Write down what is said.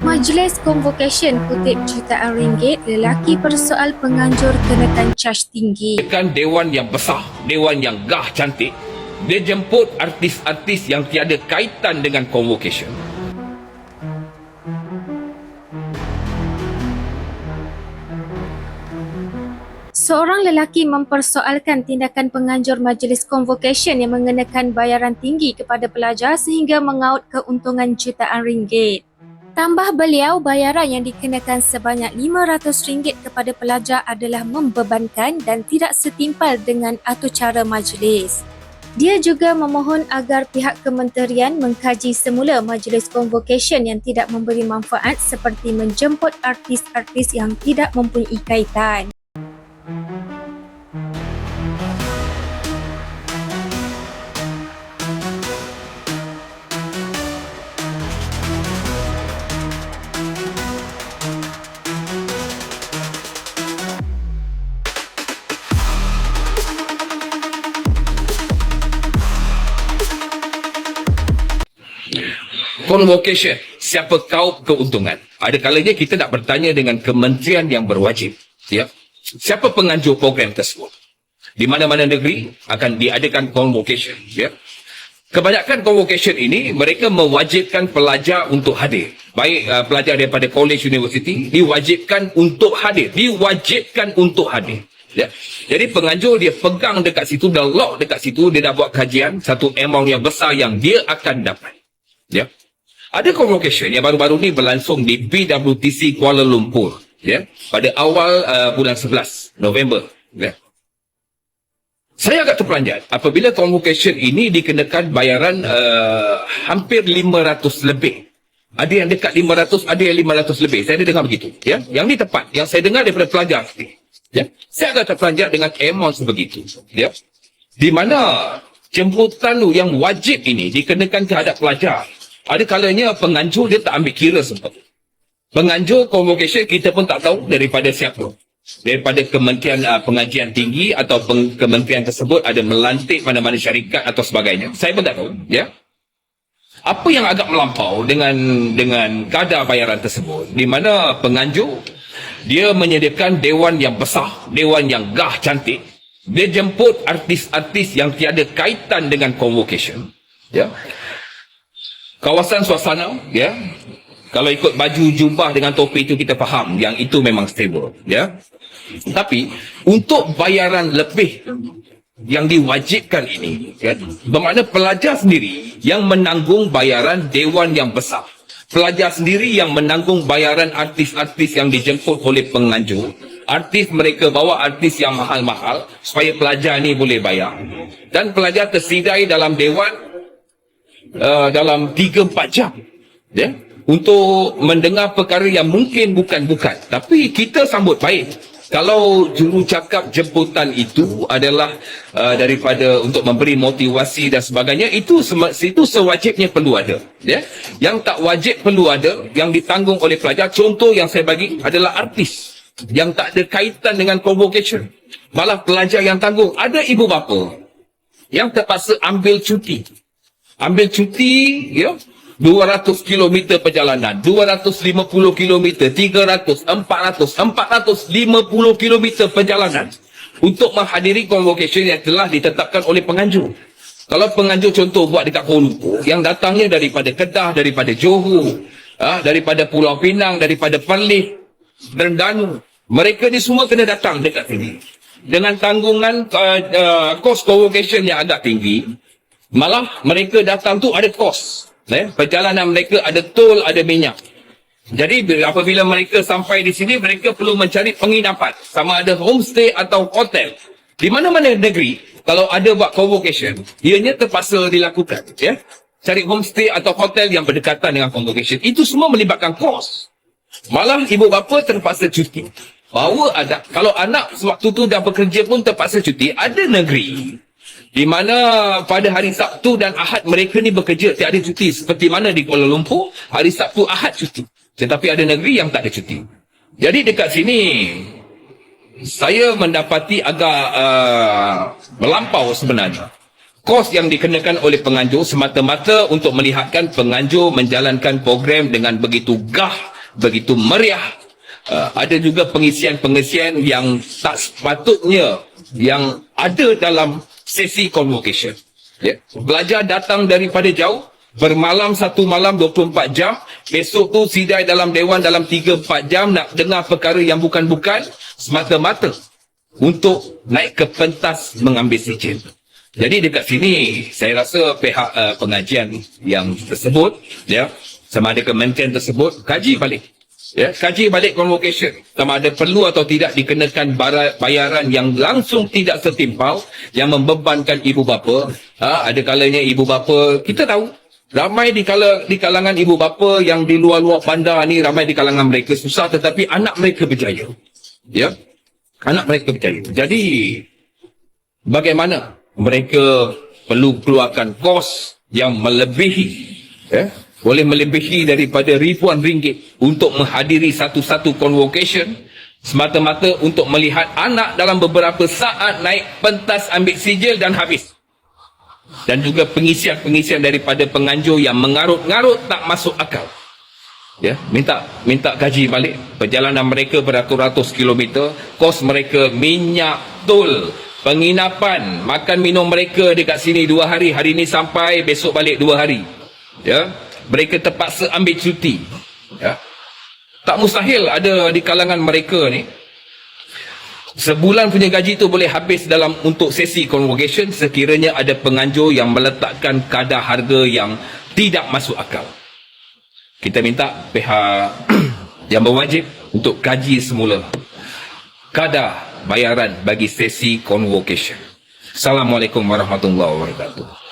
Majlis Convocation kutip jutaan ringgit lelaki persoal penganjur kenakan caj tinggi. kan dewan yang besar, dewan yang gah cantik. Dia jemput artis-artis yang tiada kaitan dengan convocation. Seorang lelaki mempersoalkan tindakan penganjur majlis convocation yang mengenakan bayaran tinggi kepada pelajar sehingga mengaut keuntungan jutaan ringgit. Tambah beliau, bayaran yang dikenakan sebanyak RM500 kepada pelajar adalah membebankan dan tidak setimpal dengan atur cara majlis. Dia juga memohon agar pihak kementerian mengkaji semula majlis convocation yang tidak memberi manfaat seperti menjemput artis-artis yang tidak mempunyai kaitan. Convocation, siapa kau keuntungan? Ada kalanya kita nak bertanya dengan kementerian yang berwajib. Ya. Siapa penganjur program tersebut? Di mana-mana negeri akan diadakan convocation. Ya. Kebanyakan convocation ini mereka mewajibkan pelajar untuk hadir. Baik uh, pelajar daripada college university diwajibkan untuk hadir, diwajibkan untuk hadir. Ya. Jadi penganjur dia pegang dekat situ dan lock dekat situ dia dah buat kajian satu amount yang besar yang dia akan dapat. Ya. Ada convocation yang baru-baru ni berlangsung di PWTC Kuala Lumpur ya pada awal uh, bulan 11 November ya. Saya agak terperanjat apabila convocation ini dikenakan bayaran uh, hampir 500 lebih. Ada yang dekat 500, ada yang 500 lebih. Saya ada dengar begitu. Ya, Yang ni tepat. Yang saya dengar daripada pelajar. Ya, Saya agak terperanjat dengan amount sebegitu. Ya, Di mana jemputan yang wajib ini dikenakan terhadap pelajar. Ada kalanya penganjur dia tak ambil kira sempat. Penganjur convocation kita pun tak tahu daripada siapa daripada kementerian uh, pengajian tinggi atau peng- kementerian tersebut ada melantik mana-mana syarikat atau sebagainya. Saya pun tak tahu, ya. Apa yang agak melampau dengan dengan kadar bayaran tersebut di mana penganjur dia menyediakan dewan yang besar, dewan yang gah cantik. Dia jemput artis-artis yang tiada kaitan dengan convocation, ya. Kawasan suasana, ya. Kalau ikut baju jubah dengan topi itu kita faham yang itu memang stable, ya. Tapi untuk bayaran lebih yang diwajibkan ini, ya, bermakna pelajar sendiri yang menanggung bayaran dewan yang besar. Pelajar sendiri yang menanggung bayaran artis-artis yang dijemput oleh penganjur. Artis mereka bawa artis yang mahal-mahal supaya pelajar ni boleh bayar. Dan pelajar tersidai dalam dewan uh, dalam 3-4 jam. Ya? Untuk mendengar perkara yang mungkin bukan-bukan. Tapi kita sambut baik. Kalau juru cakap jemputan itu adalah uh, daripada untuk memberi motivasi dan sebagainya, itu itu sewajibnya perlu ada. Ya? Yang tak wajib perlu ada, yang ditanggung oleh pelajar, contoh yang saya bagi adalah artis. Yang tak ada kaitan dengan convocation. Malah pelajar yang tanggung. Ada ibu bapa yang terpaksa ambil cuti ambil cuti ya 200 km perjalanan 250 km 300 400 450 km perjalanan. Untuk menghadiri convocation yang telah ditetapkan oleh penganjur. Kalau penganjur contoh buat dekat Kuala Lumpur yang datangnya daripada Kedah daripada Johor ah, daripada Pulau Pinang daripada Perlis Terengganu mereka ni semua kena datang dekat sini. Dengan tanggungan uh, uh, cost convocation yang agak tinggi Malah mereka datang tu ada kos. Eh? Perjalanan mereka ada tol, ada minyak. Jadi bila- apabila mereka sampai di sini, mereka perlu mencari penginapan. Sama ada homestay atau hotel. Di mana-mana negeri, kalau ada buat convocation, ianya terpaksa dilakukan. Ya? Cari homestay atau hotel yang berdekatan dengan convocation. Itu semua melibatkan kos. Malah ibu bapa terpaksa cuti. Bahawa ada, kalau anak sewaktu tu dah bekerja pun terpaksa cuti, ada negeri di mana pada hari Sabtu dan Ahad mereka ni bekerja tiada cuti. Seperti mana di Kuala Lumpur hari Sabtu Ahad cuti. Tetapi ada negeri yang tak ada cuti. Jadi dekat sini saya mendapati agak uh, melampau sebenarnya. Kos yang dikenakan oleh penganjur semata-mata untuk melihatkan penganjur menjalankan program dengan begitu gah, begitu meriah. Uh, ada juga pengisian-pengisian yang tak sepatutnya yang ada dalam sesi convocation. Ya. Belajar datang daripada jauh, bermalam satu malam 24 jam, besok tu sidai dalam dewan dalam 3-4 jam nak dengar perkara yang bukan-bukan, semata-mata untuk naik ke pentas mengambil sijil. Jadi dekat sini saya rasa pihak uh, pengajian yang tersebut ya sama ada kementerian tersebut kaji balik ya kaji balik convocation. Sama ada perlu atau tidak dikenakan bayaran yang langsung tidak setimpal yang membebankan ibu bapa. Ha, ada kalanya ibu bapa kita tahu ramai di kala di kalangan ibu bapa yang di luar-luar bandar ni ramai di kalangan mereka. Susah tetapi anak mereka berjaya. Ya anak mereka berjaya. Jadi bagaimana mereka perlu keluarkan kos yang melebihi ya boleh melebihi daripada ribuan ringgit untuk menghadiri satu-satu convocation. Semata-mata untuk melihat anak dalam beberapa saat naik pentas ambil sijil dan habis. Dan juga pengisian-pengisian daripada penganjur yang mengarut-ngarut tak masuk akal. Ya minta minta gaji balik. Perjalanan mereka beratus-ratus kilometer. Kos mereka minyak tol penginapan makan minum mereka dekat sini dua hari. Hari ini sampai besok balik dua hari. Ya mereka terpaksa ambil cuti ya tak mustahil ada di kalangan mereka ni sebulan punya gaji tu boleh habis dalam untuk sesi convocation sekiranya ada penganjur yang meletakkan kadar harga yang tidak masuk akal kita minta pihak yang berwajib untuk kaji semula kadar bayaran bagi sesi convocation. Assalamualaikum warahmatullahi wabarakatuh.